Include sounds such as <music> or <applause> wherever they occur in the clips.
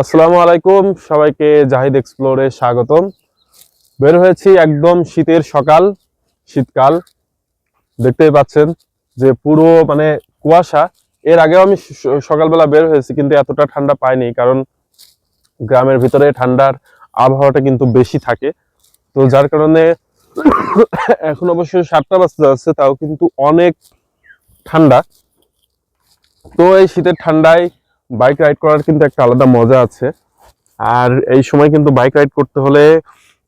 আসসালামু আলাইকুম, সবাইকে জাহিদ এক্সপ্লোরে স্বাগতম। বের হয়েছি একদম শীতের সকাল, শীতকাল। দেখতেই পাচ্ছেন যে পুরো মানে কুয়াশা। এর আগেও আমি সকালবেলা বের হয়েছি, কিন্তু এতটা ঠান্ডা পাইনি, কারণ গ্রামের ভিতরে ঠান্ডার আবহাওয়াটা কিন্তু বেশি থাকে। তো যার কারণে <coughs> এখন অবশ্য সাতটা বাজতে যাচ্ছে, তাও কিন্তু অনেক ঠান্ডা। তো এই শীতের ঠান্ডায় বাইক রাইড করার কিন্তু একটা আলাদা মজা আছে। আর এই সময় কিন্তু বাইক রাইড করতে হলে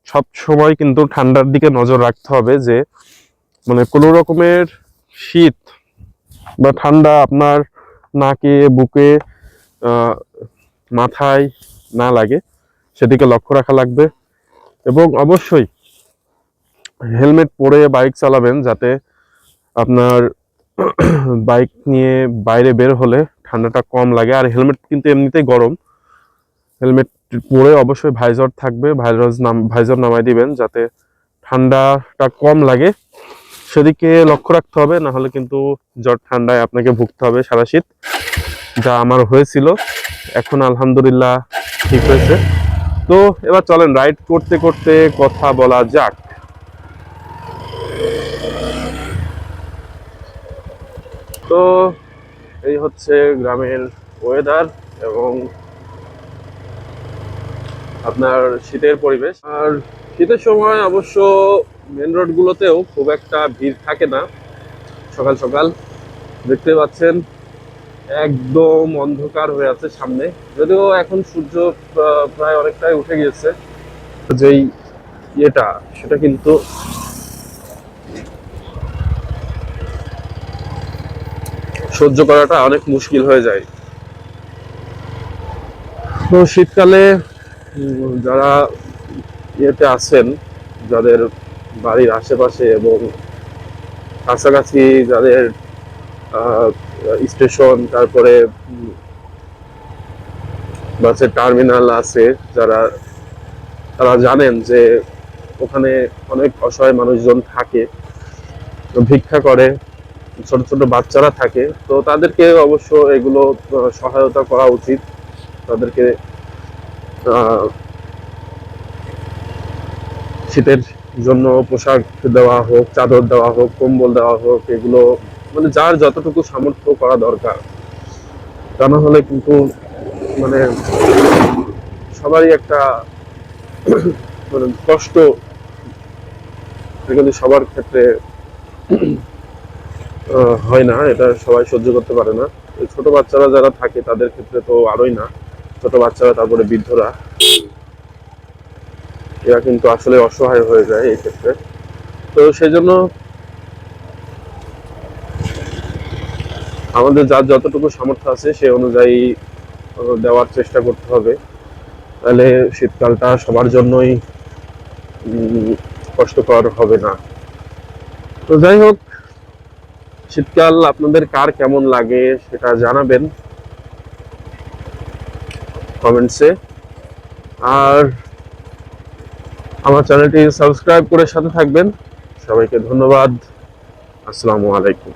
সব সময় কিন্তু ঠান্ডার দিকে নজর রাখতে হবে যে মানে কোনো রকমের শীত বা ঠান্ডা আপনার নাকে, বুকে মাথায় না লাগে, সেদিকে লক্ষ্য রাখা লাগবে। এবং অবশ্যই হেলমেট পরে বাইক চালাবেন যাতে আপনার বাইক নিয়ে বাইরে বের হলে ঠান্ডাটা কম লাগে। আর হেলমেট কিন্তু এমনিতেই গরম। হেলমেট পরে অবশ্যই ভাইজর থাকবে। ভাইজর নাম, ভাইজর নামাই দিবেন যাতে ঠান্ডাটা কম লাগে। সেদিকে লক্ষ্য রাখতে হবে, না হলে কিন্তু জ্বর ঠান্ডায় আপনাকে ভুগতে হবে সারা শীত যা আমার হয়েছিল। এখন আলহামদুলিল্লাহ ঠিক হয়েছে। তো এবার চলেন, রাইড করতে করতে কথা বলা যাক। তো হচ্ছে গ্রামের ওয়েদার এবং আপনার শীতের পরিবেশ। আর শীতের সময় অবশ্য মেন রোডগুলোতেও খুব একটা ভিড় থাকে না। সকাল সকাল দেখতে পাচ্ছেন একদম অন্ধকার হয়ে আছে সামনে। যদিও এখন সূর্য প্রায় অনেকটাই উঠে গিয়েছে। যেই ইয়েটা, সেটা কিন্তু সহ্য করাটা অনেক মুশকিল হয়ে যায়। তো শীতকালে যারা ইয়েতে আছেন, যাদের বাড়ির আশেপাশে এবং কাছাকাছি যাদের স্টেশন, তারপরে বাসের টার্মিনাল আছে, যারা, তারা জানেন যে ওখানে অনেক অসহায় মানুষজন থাকে, ভিক্ষা করে। ছোট ছোট বাচ্চারা থাকে, তো তাদেরকে অবশ্য এগুলো সহায়তা করা উচিত। তাদেরকে শীতের জন্য পোশাক দেওয়া হোক, চাদর দেওয়া হোক, কম্বল দেওয়া হোক, এগুলো মানে যার যতটুকু সামর্থ্য করা দরকার। তা না হলে কিন্তু মানে সবারই একটা মানে কষ্ট সবার ক্ষেত্রে হয় না, এটা সবাই সহ্য করতে পারে না। ছোট বাচ্চারা যারা থাকে, তাদের ক্ষেত্রে তো আরোই না। ছোট বাচ্চারা, তারপরে বৃদ্ধরা। এরা কিন্তু আসলে অসহায় হয়ে যায় এই ক্ষেত্রে। তো সেই জন্য আমাদের যার যতটুকু সামর্থ্য আছে, সে অনুযায়ী দেওয়ার চেষ্টা করতে হবে। তাহলে শীতকালটা সবার জন্যই কষ্টকর হবে না। তো যাই হোক শীতকাল, আপনাদের কার কেমন লাগে সেটা জানাবেন কমেন্টসে আর আমার চ্যানেলটি সাবস্ক্রাইব করে সাথে থাকবেন। সবাইকে ধন্যবাদ। আসসালামু আলাইকুম।